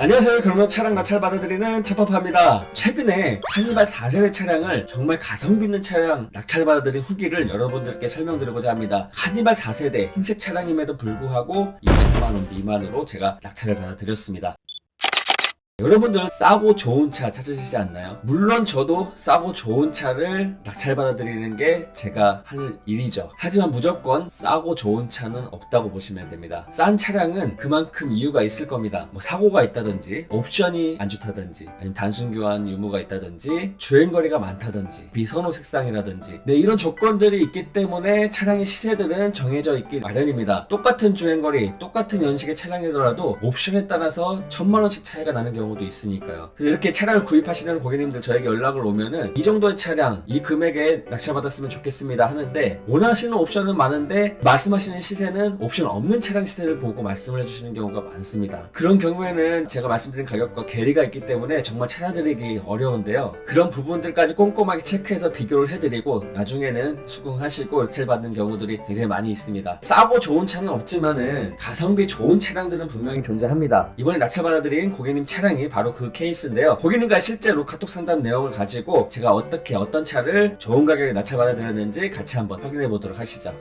안녕하세요. 그러면 차량 낙찰 받아드리는 차파파입니다. 최근에 카니발 4세대 차량을 정말 가성비 있는 차량 낙찰 받아드린 후기를 여러분들께 설명드리고자 합니다. 카니발 4세대 흰색 차량임에도 불구하고 2천만원 미만으로 제가 낙찰을 받아드렸습니다. 여러분들 싸고 좋은 차 찾으시지 않나요? 물론 저도 싸고 좋은 차를 낙찰 받아 드리는 게 제가 할 일이죠. 하지만 무조건 싸고 좋은 차는 없다고 보시면 됩니다. 싼 차량은 그만큼 이유가 있을 겁니다. 뭐 사고가 있다든지, 옵션이 안 좋다든지, 아니면 단순 교환 유무가 있다든지, 주행 거리가 많다든지, 비선호 색상이라든지, 네, 이런 조건들이 있기 때문에 차량의 시세들은 정해져 있기 마련입니다. 똑같은 주행 거리, 똑같은 연식의 차량이더라도 옵션에 따라서 천만 원씩 차이가 나는 경우 도 있으니까요. 이렇게 차량을 구입하시는 고객님들 저에게 연락을 오면은 이 정도의 차량, 이 금액에 낙찰받았으면 좋겠습니다 하는데 원하시는 옵션은 많은데 말씀하시는 시세는 옵션 없는 차량 시세를 보고 말씀을 해주시는 경우가 많습니다. 그런 경우에는 제가 말씀드린 가격과 괴리가 있기 때문에 정말 찾아드리기 어려운데요. 그런 부분들까지 꼼꼼하게 체크해서 비교를 해드리고 나중에는 수긍하시고 낙찰 받는 경우들이 굉장히 많이 있습니다. 싸고 좋은 차는 없지만은 가성비 좋은 차량들은 분명히 존재합니다. 이번에 낙찰 받아드린 고객님 차량 이 바로 그 케이스인데요. 고객님과 실제로 카톡 상담 내용을 가지고 제가 어떻게 어떤 차를 좋은 가격에 낙찰 받아드렸는지 같이 한번 확인해 보도록 하시죠.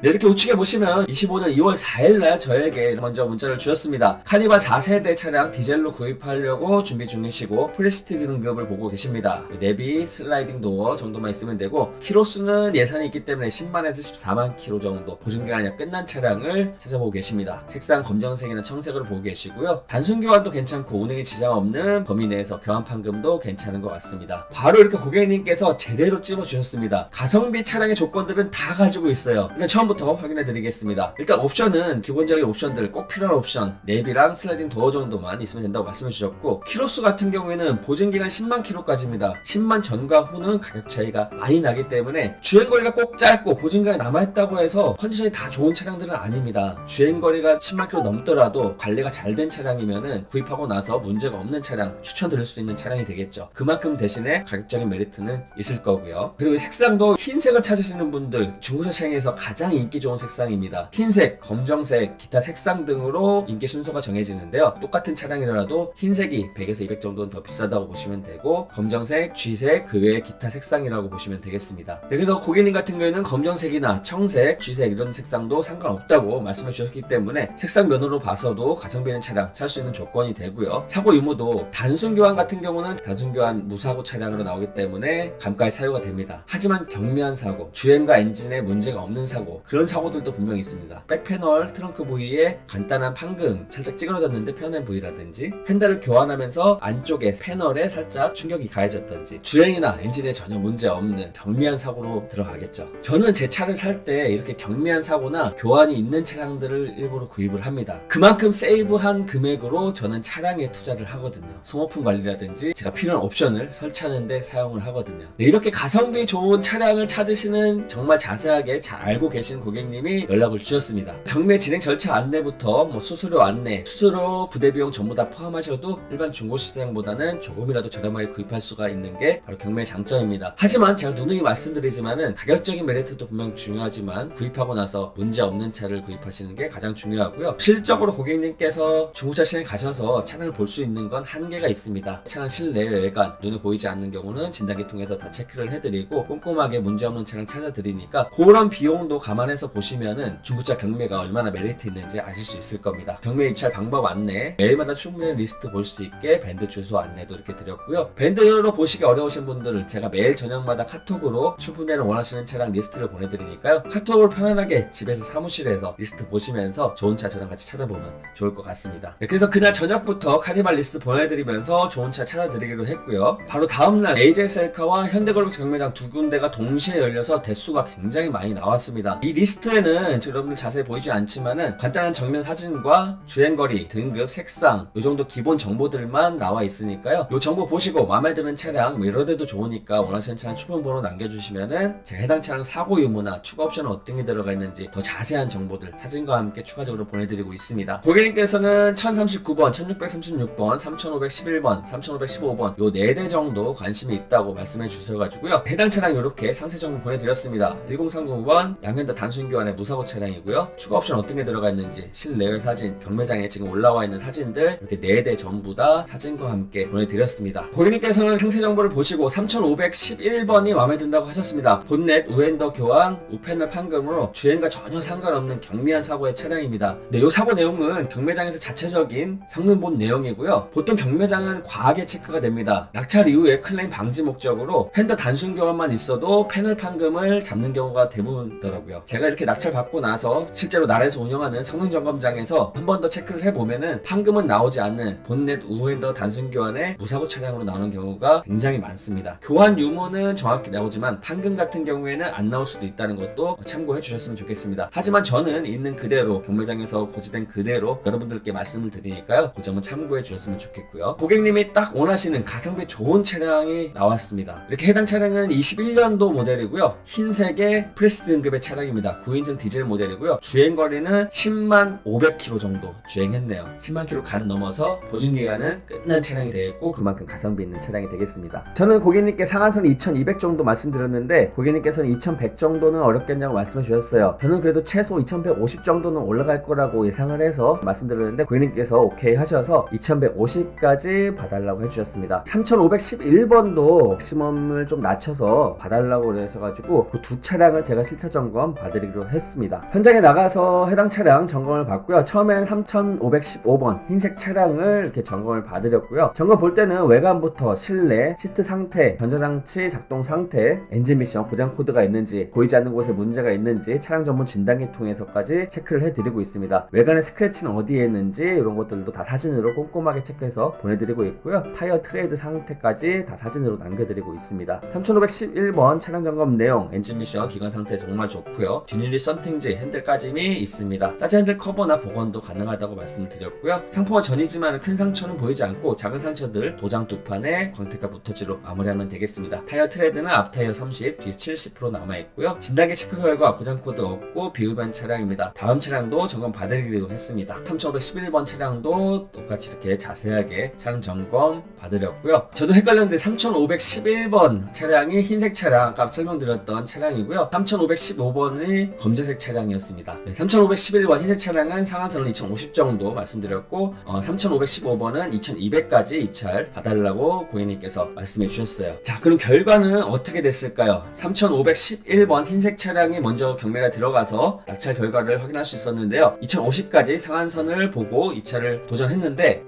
네, 이렇게 우측에 보시면 25년 2월 4일날 저에게 먼저 문자를 주셨습니다. 카니발 4세대 차량 디젤로 구입하려고 준비 중이시고 프레스티지 등급을 보고 계십니다. 내비, 슬라이딩 도어 정도만 있으면 되고 키로수는 예산이 있기 때문에 10만에서 14만 키로 정도 보증기간이 끝난 차량을 찾아보고 계십니다. 색상 검정색이나 청색으로 보고 계시고요. 단순 교환도 괜찮고 운행에 지장 없는 범위 내에서 교환 판금도 괜찮은 것 같습니다. 바로 이렇게 고객님께서 제대로 찝어 주셨습니다. 가성비 차량의 조건들은 다 가지고 있어요. 일단 처음 부터 확인해 드리겠습니다. 일단 옵션은 기본적인 옵션들 꼭 필요한 옵션 내비랑 슬라이딩 도어 정도만 있으면 된다고 말씀해 주셨고 키로수 같은 경우에는 보증기간 10만 키로까지입니다. 10만 전과 후는 가격 차이가 많이 나기 때문에 주행거리가 꼭 짧고 보증기간이 남아있다고 해서 컨디션이 다 좋은 차량들은 아닙니다. 주행거리가 10만 키로 넘더라도 관리가 잘 된 차량이면은 구입하고 나서 문제가 없는 차량 추천드릴 수 있는 차량이 되겠죠. 그만큼 대신에 가격적인 메리트는 있을 거고요. 그리고 이 색상도 흰색을 찾으시는 분들 중고차 시장에서 가장 인기 좋은 색상입니다. 흰색, 검정색, 기타 색상 등으로 인기 순서가 정해지는데요. 똑같은 차량이라도 흰색이 100에서 200 정도는 더 비싸다고 보시면 되고 검정색, 쥐색, 그 외에 기타 색상이라고 보시면 되겠습니다. 네, 그래서 고객님 같은 경우에는 검정색이나 청색, 쥐색 이런 색상도 상관없다고 말씀해 주셨기 때문에 색상 면으로 봐서도 가성비 있는 차량 살 수 있는 조건이 되고요. 사고 유무도 단순 교환 같은 경우는 단순 교환 무사고 차량으로 나오기 때문에 감가에 사유가 됩니다. 하지만 경미한 사고, 주행과 엔진에 문제가 없는 사고 그런 사고들도 분명히 있습니다. 백패널, 트렁크 부위에 간단한 판금 살짝 찌그러졌는데 편한 부위라든지 펜달을 교환하면서 안쪽에 패널에 살짝 충격이 가해졌던지 주행이나 엔진에 전혀 문제 없는 경미한 사고로 들어가겠죠. 저는 제 차를 살 때 이렇게 경미한 사고나 교환이 있는 차량들을 일부러 구입을 합니다. 그만큼 세이브한 금액으로 저는 차량에 투자를 하거든요. 소모품 관리라든지 제가 필요한 옵션을 설치하는데 사용을 하거든요. 네, 이렇게 가성비 좋은 차량을 찾으시는 정말 자세하게 잘 알고 계신 고객님이 연락을 주셨습니다. 경매 진행 절차 안내부터 뭐 수수료 안내, 수수료, 부대 비용 전부 다 포함하셔도 일반 중고시장보다는 조금이라도 저렴하게 구입할 수가 있는 게 바로 경매의 장점입니다. 하지만 제가 누누이 말씀드리지만은 가격적인 메리트도 분명 중요하지만 구입하고 나서 문제 없는 차를 구입하시는 게 가장 중요하고요. 실적으로 고객님께서 중고차 시장에 가셔서 차량을 볼 수 있는 건 한계가 있습니다. 차량 실내 외관 눈에 보이지 않는 경우는 진단기 통해서 다 체크를 해드리고 꼼꼼하게 문제 없는 차량 찾아드리니까 그런 비용도 감안 해서 보시면은 중고차 경매가 얼마나 메리트 있는지 아실 수 있을 겁니다. 경매 입찰 방법 안내 매일마다 충분히 리스트 볼 수 있게 밴드 주소 안내도 이렇게 드렸고요. 밴드로 보시기 어려우신 분들을 제가 매일 저녁마다 카톡으로 출품되는 원하시는 차량 리스트를 보내드리니까요. 카톡을 편안하게 집에서 사무실에서 리스트 보시면서 좋은 차 저랑 같이 찾아보면 좋을 것 같습니다. 네, 그래서 그날 저녁부터 카니발 리스트 보내드리면서 좋은 차 찾아드리기로 했고요. 바로 다음날 AJ 셀카와 현대글로스 경매장 두 군데가 동시에 열려서 대수가 굉장히 많이 나왔습니다. 이 리스트에는 여러분들 자세히 보이지 않지만은 간단한 정면 사진과 주행거리, 등급, 색상 이 정도 기본 정보들만 나와 있으니까요. 이 정보 보시고 마음에 드는 차량 뭐 이러데도 좋으니까 원하시는 차량 출품 번호 남겨주시면은 제가 해당 차량 사고 유무나 추가 옵션은 어떤 게 들어가 있는지 더 자세한 정보들 사진과 함께 추가적으로 보내드리고 있습니다. 고객님께서는 1039번, 1636번, 3511번, 3515번 요 네 대 정도 관심이 있다고 말씀해 주셔가지고요. 해당 차량 이렇게 상세 정보 보내드렸습니다. 1030번 양현도 단순 교환의 무사고 차량이고요. 추가 옵션 어떤 게 들어가 있는지 실내외 사진, 경매장에 지금 올라와 있는 사진들 이렇게 네대 전부 다 사진과 함께 보내드렸습니다. 고객님께서는 상세 정보를 보시고 3511번이 마음에 든다고 하셨습니다. 본넷 우엔더 교환, 우패널 판금으로 주행과 전혀 상관없는 경미한 사고의 차량입니다. 네, 이 사고 내용은 경매장에서 자체적인 성능 본 내용이고요. 보통 경매장은 과하게 체크가 됩니다. 낙찰 이후에 클레임 방지 목적으로 팬더 단순 교환만 있어도 패널 판금을 잡는 경우가 대부분더라고요. 제가 이렇게 낙찰 받고 나서 실제로 나라에서 운영하는 성능 점검장에서 한 번 더 체크를 해보면은 판금은 나오지 않는 본넷 우엔더 단순 교환의 무사고 차량으로 나오는 경우가 굉장히 많습니다. 교환 유무는 정확히 나오지만 판금 같은 경우에는 안 나올 수도 있다는 것도 참고해 주셨으면 좋겠습니다. 하지만 저는 있는 그대로 경매장에서 고지된 그대로 여러분들께 말씀을 드리니까요. 그 점은 참고해 주셨으면 좋겠고요. 고객님이 딱 원하시는 가성비 좋은 차량이 나왔습니다. 이렇게 해당 차량은 21년도 모델이고요. 흰색의 프레스 등급의 차량입니다. 9인승 디젤 모델이고요. 주행 거리는 10만 500km 정도 주행했네요. 10만 km 간 넘어서 보증 기간은 끝난 차량이 되겠고 그만큼 가성비 있는 차량이 되겠습니다. 저는 고객님께 상한선 2200 정도 말씀드렸는데 고객님께서는 2100 정도는 어렵겠냐고 말씀해 주셨어요. 저는 그래도 최소 2150 정도는 올라갈 거라고 예상을 해서 말씀드렸는데 고객님께서 오케이 하셔서 2150까지 봐달라고 해주셨습니다. 3511번도 맥시멈을 좀 낮춰서 봐달라고 그러셔가지고 그 두 차량을 제가 실차 점검 봐드리기로 했습니다. 현장에 나가서 해당 차량 점검을 받고요. 처음엔 3515번 흰색 차량을 이렇게 점검을 받으렸고요. 점검 볼 때는 외관부터 실내, 시트 상태, 전자장치 작동 상태, 엔진 미션 고장 코드가 있는지, 보이지 않는 곳에 문제가 있는지 차량 전문 진단기 통해서까지 체크를 해드리고 있습니다. 외관의 스크래치는 어디에 있는지 이런 것들도 다 사진으로 꼼꼼하게 체크해서 보내드리고 있고요. 타이어 트레이드 상태까지 다 사진으로 남겨드리고 있습니다. 3511번 차량 점검 내용, 엔진 미션 기관 상태 정말 좋고요. 뒷유리 썬팅지, 핸들 까짐이 있습니다. 사지 핸들 커버나 복원도 가능하다고 말씀을 드렸고요. 상품은 전이지만 큰 상처는 보이지 않고 작은 상처들 도장 두 판에 광택과 무터지로 마무리하면 되겠습니다. 타이어 트레드는 앞 타이어 30, 뒤 70% 남아있고요. 진단기 체크 결과 고장 코드 없고 비흡한 차량입니다. 다음 차량도 점검 받으기로 했습니다. 3511번 차량도 똑같이 이렇게 자세하게 차량 점검 받으렸고요. 저도 헷갈렸는데 3511번 차량이 흰색 차량 아까 설명드렸던 차량이고요. 3515번 이 검정색 차량이었습니다. 네, 3511번 흰색 차량은 상한선을 2050 정도 말씀드렸고 어, 3515번은 2200까지 입찰 봐달라고 고객님께서 말씀해 주셨어요. 자 그럼 결과는 어떻게 됐을까요? 3511번 흰색 차량이 먼저 경매가 들어가서 낙찰 결과를 확인할 수 있었는데요. 2050까지 상한선을 보고 입찰을 도전했는데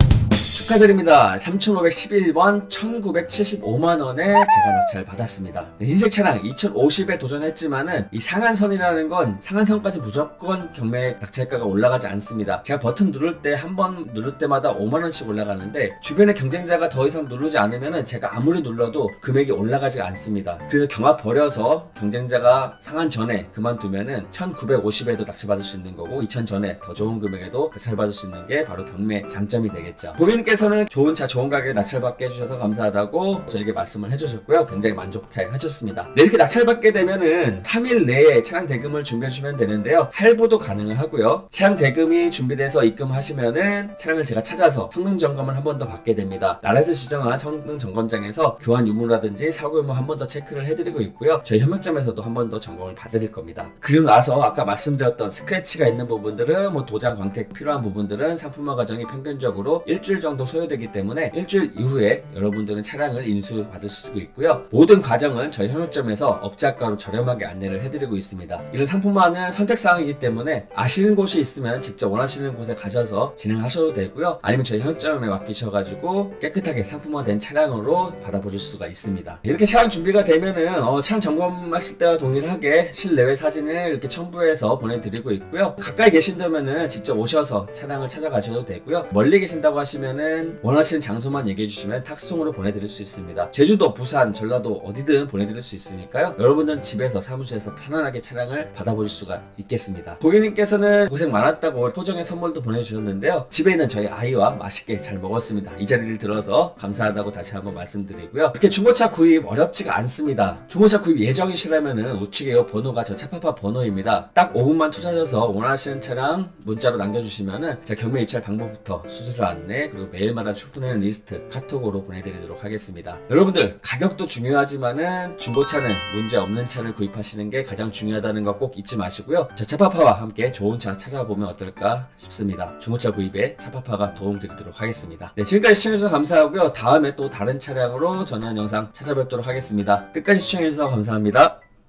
축하드립니다. 3511번 1975만원에 제가 낙찰 받았습니다. 네, 흰색 차량 2050에 도전했지만은 이 상한선이라는 건 상한선까지 무조건 경매 낙찰가가 올라가지 않습니다. 제가 버튼 누를 때 한 번 누를 때마다 5만원씩 올라가는데 주변의 경쟁자가 더 이상 누르지 않으면은 제가 아무리 눌러도 금액이 올라가지 않습니다. 그래서 경합 버려서 경쟁자가 상한 전에 그만두면은 1950에도 낙찰 받을 수 있는 거고 2000 전에 더 좋은 금액에도 낙찰 받을 수 있는 게 바로 경매 장점이 되겠죠. 고객님께 서는 좋은 차 좋은 가격에 낙찰받게 해주셔서 감사하다고 저에게 말씀을 해주셨고요. 굉장히 만족해 하셨습니다. 네, 이렇게 낙찰받게 되면은 3일 내에 차량 대금을 준비해 주시면 되는데요. 할부도 가능을 하고요. 차량 대금이 준비돼서 입금하시면은 차량을 제가 찾아서 성능 점검을 한 번 더 받게 됩니다. 나라에서 지정한 성능 점검장에서 교환 유무라든지 사고 유무 한 번 더 체크를 해드리고 있고요. 저희 현명점에서도 한 번 더 점검을 받으릴 겁니다. 그리고 나서 아까 말씀드렸던 스크래치가 있는 부분들은 뭐 도장 광택 필요한 부분들은 상품화 과정이 평균적으로 일주일 정도 소요되기 때문에 일주일 이후에 여러분들은 차량을 인수 받을 수 있고요. 모든 과정은 저희 현업점에서 업자가로 저렴하게 안내를 해드리고 있습니다. 이런 상품화는 선택사항이기 때문에 아시는 곳이 있으면 직접 원하시는 곳에 가셔서 진행하셔도 되고요. 아니면 저희 현업점에 맡기셔가지고 깨끗하게 상품화된 차량으로 받아보실 수가 있습니다. 이렇게 차량 준비가 되면은 어, 차량 점검했을 때와 동일하게 실내외 사진을 이렇게 첨부해서 보내드리고 있고요. 가까이 계신다면은 직접 오셔서 차량을 찾아가셔도 되고요. 멀리 계신다고 하시면 은 원하시는 장소만 얘기해 주시면 탁송으로 보내드릴 수 있습니다. 제주도, 부산, 전라도 어디든 보내드릴 수 있으니까요. 여러분들은 집에서 사무실에서 편안하게 차량을 받아보실 수가 있겠습니다. 고객님께서는 고생 많았다고 포정의 선물도 보내주셨는데요. 집에 있는 저희 아이와 맛있게 잘 먹었습니다. 이 자리를 들어서 감사하다고 다시 한번 말씀드리고요. 이렇게 중고차 구입 어렵지가 않습니다. 중고차 구입 예정이시라면은 우측에 번호가 저 차파파 번호입니다. 딱 5분만 투자하셔서 원하시는 차량 문자로 남겨주시면은 제가 경매 입찰 방법부터 수수료 안내 그리고 매일마다 출근하는 리스트 카톡으로 보내드리도록 하겠습니다. 여러분들 가격도 중요하지만은 중고차는 문제 없는 차를 구입하시는 게 가장 중요하다는 거 꼭 잊지 마시고요. 저 차파파와 함께 좋은 차 찾아보면 어떨까 싶습니다. 중고차 구입에 차파파가 도움드리도록 하겠습니다. 네, 지금까지 시청해주셔서 감사하고요. 다음에 또 다른 차량으로 전한 영상 찾아뵙도록 하겠습니다. 끝까지 시청해주셔서 감사합니다.